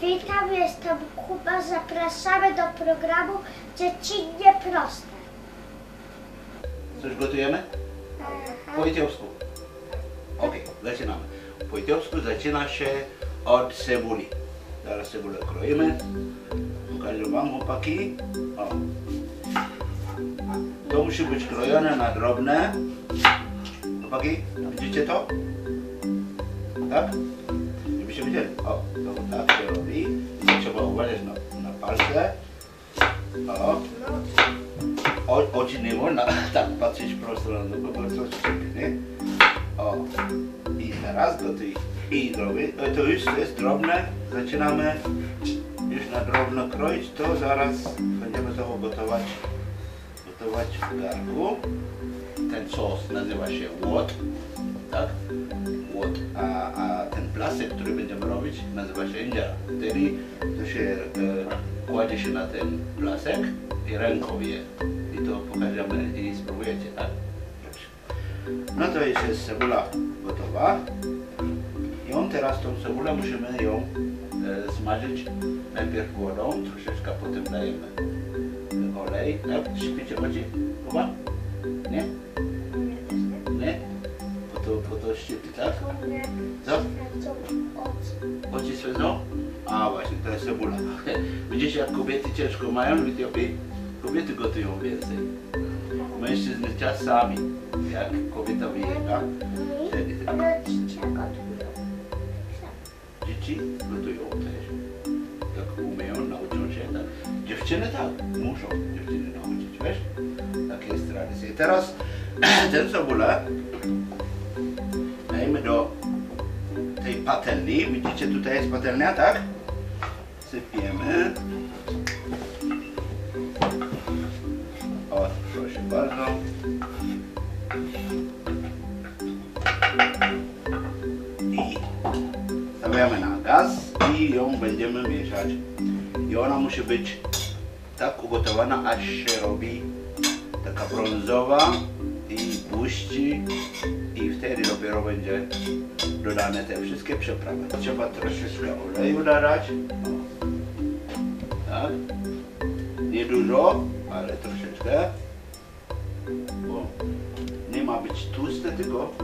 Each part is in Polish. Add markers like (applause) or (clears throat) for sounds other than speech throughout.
Witam, jestem Kuba. Zapraszamy do programu Dziecinnie Proste. Coś gotujemy? Po etiopsku. Okej, zaczynamy. Po etiopsku zaczyna się od cebuli. Zaraz cebulę kroimy. Pokażę wam chłopaki. O. To musi być krojone na drobne. Chłopaki, widzicie to? Tak? Żebyście widzieli. O, to tak I trzeba uważać na, na palce. O. O, oczy nie wolno (laughs) tak patrzeć prosto na dół, bo coś nie? O. I teraz gotuj. I robię. O, To już jest drobne. Zaczynamy już na drobno kroić. To zaraz będziemy to gotować. Gotować w garku. Ten sos nazywa się łot. Tak? A, a ten plasek, który będziemy robić, nazywa się indziera. Wtedy to się e, kładzie się na ten plasek i ręką je. I to pokażemy i spróbujecie, tak? No to jest cebula gotowa. I on teraz tą cebulę musimy ją e, smażyć najpierw wodą, troszeczkę potem dajemy olej. Tak? Śpicie oczy? Chyba? Nie? To szczypy, tak? Co? Oczy swędzą? A właśnie, to jest cebula. (laughs) Widzicie jak kobiety ciężko mają w Etiopii? Kobiety gotują więcej. Mężczyzny czasami, jak kobieta wyjeżdża, wtedy tak. Dzieci gotują też. Jak umieją, nauczą się. Tak. Dziewczyny tak, muszą dziewczyny nauczyć, wiesz? Tak jest tradycja. I teraz (clears throat) tę cebulę do tej patelni. Widzicie, tutaj jest patelnia, tak? Sypiemy. O, proszę bardzo. I stawiamy na gaz i ją będziemy mieszać. I ona musi być tak ugotowana, aż się robi taka brązowa i błyszczy i wtedy dopiero będzie dodane te wszystkie przyprawy. Trzeba troszeczkę oleju dodać. Tak. Nie dużo, ale troszeczkę. Bo nie ma być tłuste, tylko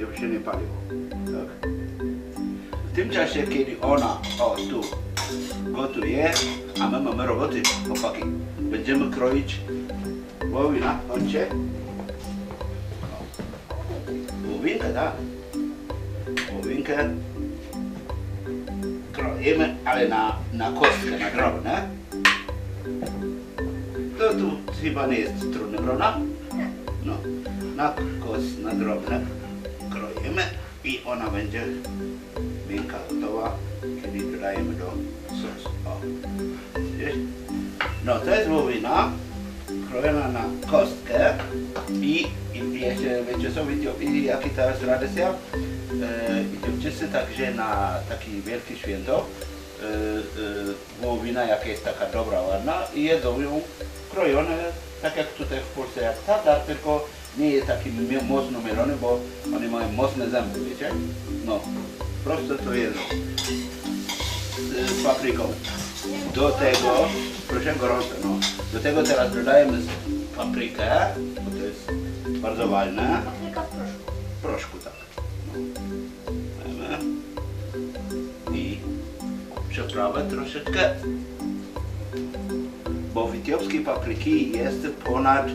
żeby się nie paliło. Tak. W tym czasie, kiedy ona, o tu, gotuje, a my mamy roboty, chłopaki. Będziemy kroić wołowina, chodźcie. Wołowinkę, tak. Wołowinkę kroimy, ale na, na kostkę, na drobne. To tu chyba nie jest trudne, prawda? No, na kost, na drobne kroimy i ona będzie miękka, gotowa, kiedy dodajemy do sosu. No, to jest wołowina krojona na kostkę i, i jeszcze wiecie co w Etiopii, jaki jest tradycja? E, Etiopczycy także na taki wielkie święto e, e, wołowina, jaka jest taka dobra, ładna i jedzą ją krojone, tak jak tutaj w Polsce jak tatar, tylko nie jest taki mocno mielony, bo oni mają mocne zęby, wiecie? No, prosto to jedzą z papryką. Do tego, proszę gorąco, no. Do tego teraz dodajemy paprykę, bo to jest bardzo ważne. Proszku, tak. No. I przyprawę troszeczkę. Bo w etiopskiej papryki jest ponad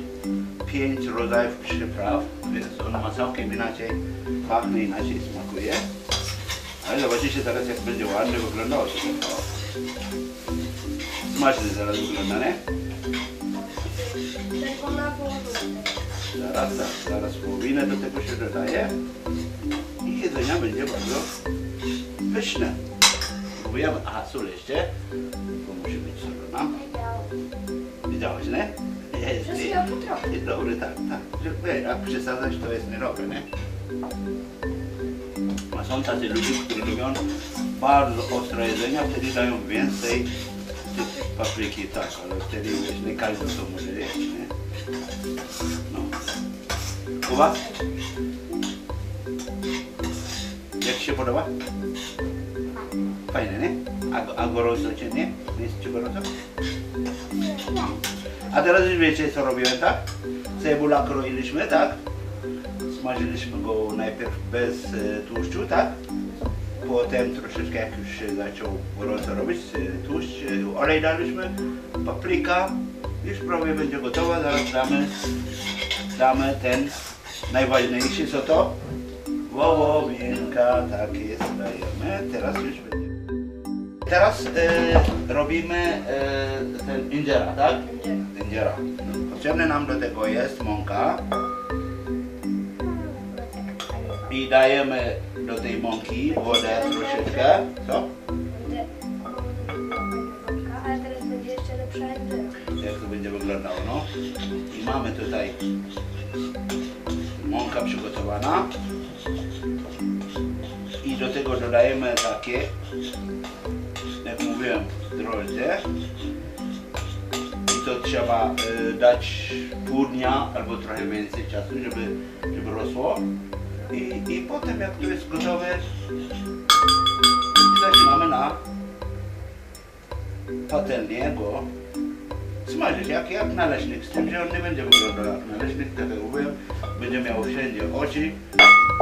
pięć rodzajów przypraw, więc ona ma całkiem inaczej, pachnie inaczej smakuje. Ale zobaczycie teraz jak będzie ładnie wyglądało. to. Smacznie zaraz wygląda, nie? Zaraz, zaraz, zaraz połowinę do tego się dodaje i jedzenia będzie bardzo pyszne. Próbujemy. Aha, sól jeszcze, bo musi być solona. Widziałeś, nie? Jest, jest dobry, tak, tak. Jak przesadzać, to jest niedobre, nie? A są tacy ludzie, którzy lubią bardzo ostre jedzenia, wtedy dają więcej papryki, tak, ale wtedy nie każdy to może jeść, nie? No. Kuba? Jak Ci się podoba? Fajne, nie? A, a gorąco cię nie? Jest ci gorąco? A teraz już wiecie co robiłem, tak? Cebula kroiliśmy, tak? Smażyliśmy go najpierw bez e, tłuszczu, tak? Potem troszeczkę jak już się zaczął gorąco robić, e, tłuszcz, e, olej daliśmy, papryka, już prawie będzie gotowa, zaraz damy, damy ten najważniejszy, co to? Wołowinka, tak jest, dajemy, teraz już będzie. Teraz e, robimy e, ten injera, tak? Injera. Potrzebne nam do tego jest mąka i dajemy do tej mąki wodę troszeczkę, co? Ale teraz będzie jeszcze lepsza. Jak to będzie wyglądało, no. I mamy tutaj mąka przygotowana i do tego dodajemy takie, jak mówiłem, drożdże i to trzeba y, dać pół dnia albo trochę więcej czasu, żeby, żeby rosło i, i potem jak to jest gotowe zaczynamy na patelnię go smażyć jak, jak naleśnik, z tym, że on nie będzie wyglądał jak naleśnik, tak jak mówiłem, będzie miał wszędzie oczy.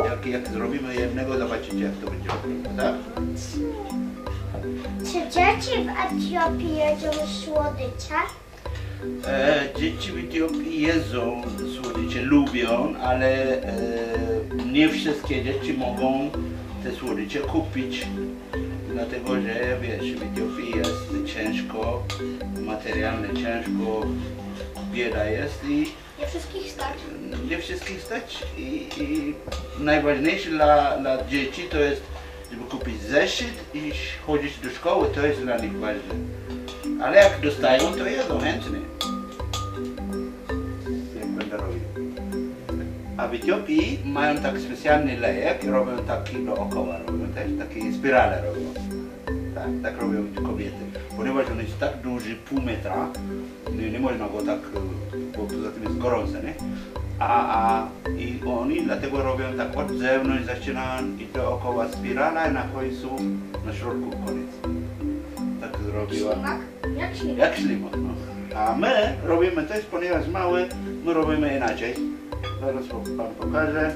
Jak, jak zrobimy jednego, zobaczycie jak to będzie wyglądać, tak? Czy dzieci w Etiopii jedzą słodycze? E, dzieci w Etiopii jedzą słodycze, lubią, ale e, nie wszystkie dzieci mogą te słodycze kupić. Dlatego, że wiesz, w Etiopii jest ciężko, materialnie ciężko, bieda jest i Nie wszystkich stać. nie wszystkich stać i, i najważniejsze dla, dla dzieci to jest, żeby kupić zeszyt i chodzić do szkoły, to jest dla nich ważne. Ale jak dostają, to jedzą chętnie. Jak będę robił. A w Etiopii mają tak specjalny lejek, robią taki dookoła, robią też takie spirale robią. Tak, tak robią kobiety. Ponieważ on jest tak duży, pół metra, nie, nie można go tak, bo poza tym jest gorące, nie? A, a i oni dlatego robią tak od zewnątrz, zaczynają i dookoła spirala i na końcu, na środku koniec. Tak zrobiła. Jak ślimak? Jak ślimak, no. A my robimy też, ponieważ mały, my robimy inaczej. Zaraz wam pokażę.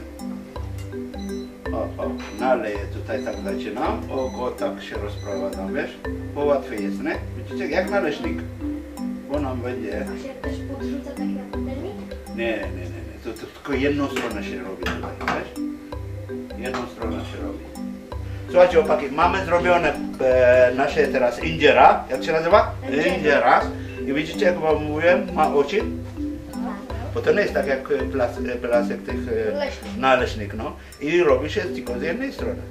O, o, naleję tutaj tak zaczynam. O, go tak się rozprowadzam, wiesz? Bo łatwiej jest, nie? Widzicie, jak naleśnik. Bo nam będzie... A się też podrzuca tak na patelni? Nie, nie, nie, nie. To, to tylko jedną stronę się robi tutaj, wiesz? Jedną stronę się robi. Słuchajcie, opaki, mamy zrobione e, nasze teraz indziera. Jak się nazywa? Indziera. I widzicie, jak wam mówiłem, ma oczy. Bo to nie jest tak jak plas, e, plasek tych e, no. I robi się tylko z jednej strony.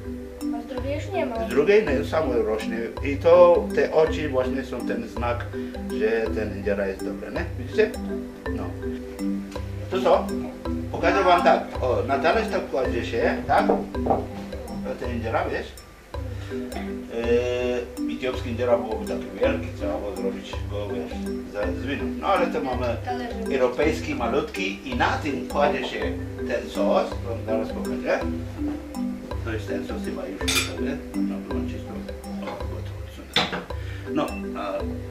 A z drugiej już nie ma. Z drugiej nie, samo rośnie. I to te oczy właśnie są ten znak, że ten indziera jest dobry, nie? Widzicie? No. To co? Pokażę wam tak. O, na talerz tak kładzie się, tak? Ten indziera, wiesz? Yy, etiopski indziera byłoby taki wielki, trzeba było zrobić go, wiesz, z winą. No ale to mamy europejski, malutki i na tym kładzie się ten sos, wam zaraz pokażę. To jest ten sos chyba już gotowy, można wyłączyć to. No,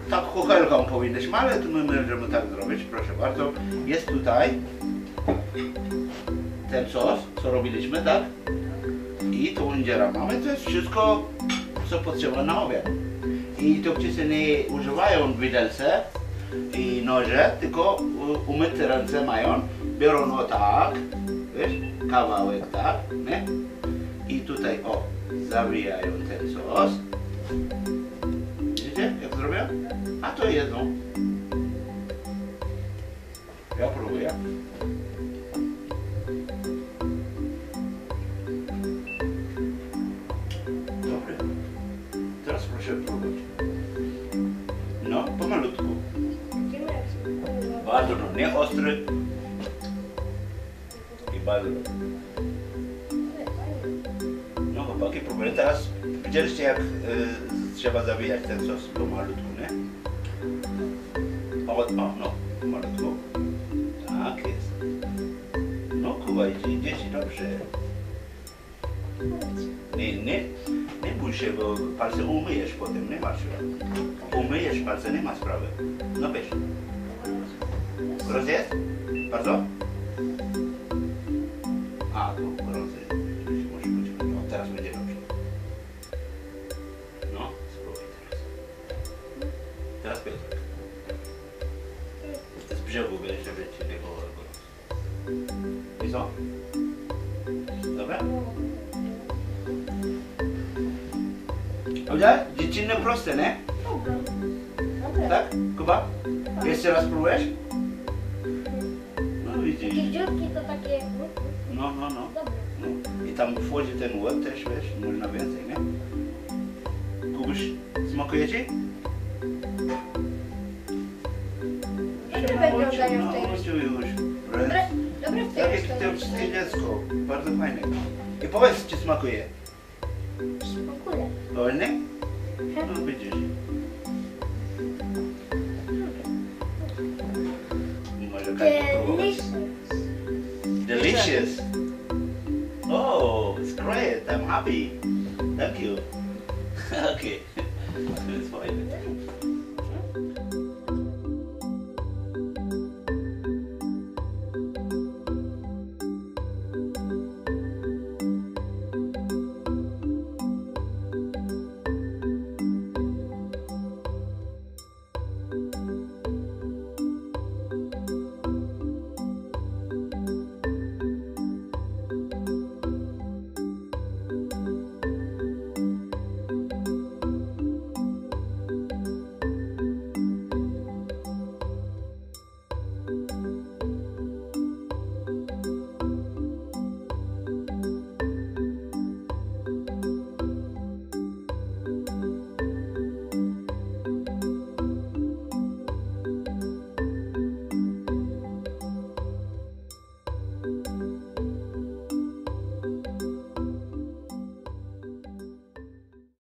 tak kuchelką powinniśmy, ale tu my możemy tak zrobić, proszę bardzo. Jest tutaj ten sos, co robiliśmy, tak? I tu indziera mamy, jest wszystko, co potrzeba na obiad. I Etiopczycy nie używają widelce i noże, tylko umyte ręce mają, biorą no tak, wiesz, kawałek tak, nie? I tutaj, o, zawijają ten sos. Widzicie, jak zrobię? A to jedzą. Ja próbuję. Pomalutku. Bardzo no, nie ostry. I bardzo. No chłopaki, próbuję. Teraz widzieliście jak y, trzeba zawijać ten sos pomalutku, nie? O, o, no, pomalutku. Tak jest. No Kuba, idzie, idzie ci dobrze. Się, bo palce umyjesz potem, nie masz. Umyjesz palce, nie ma sprawy. No wiesz. Gorący jest? Bardzo? A, tu gorący. No, teraz będzie dobrze. No, spróbuj teraz. Teraz Piotr. Z brzegu żeby ci nie było gorąco. I co? Dobra? Prawda? Dziecinne proste, nie? Tak? Kuba? Jeszcze raz próbujesz? No Takie widzisz. dziurki to takie... No, no, no. No. I tam wchodzi ten łeb też, wiesz, można więcej, nie? Kubuś, smakuje ci? Dobre wyglądają w tej No. Dobre, dobre w tej Tak jak to wszystkie dziecko. Bardzo fajne. I powiedz, czy smakuje. Smakuje. Wolny? Próbować. Delicious. Delicious. Oh, it's great. I'm happy. Thank you. (laughs) okay. (laughs) It's fine.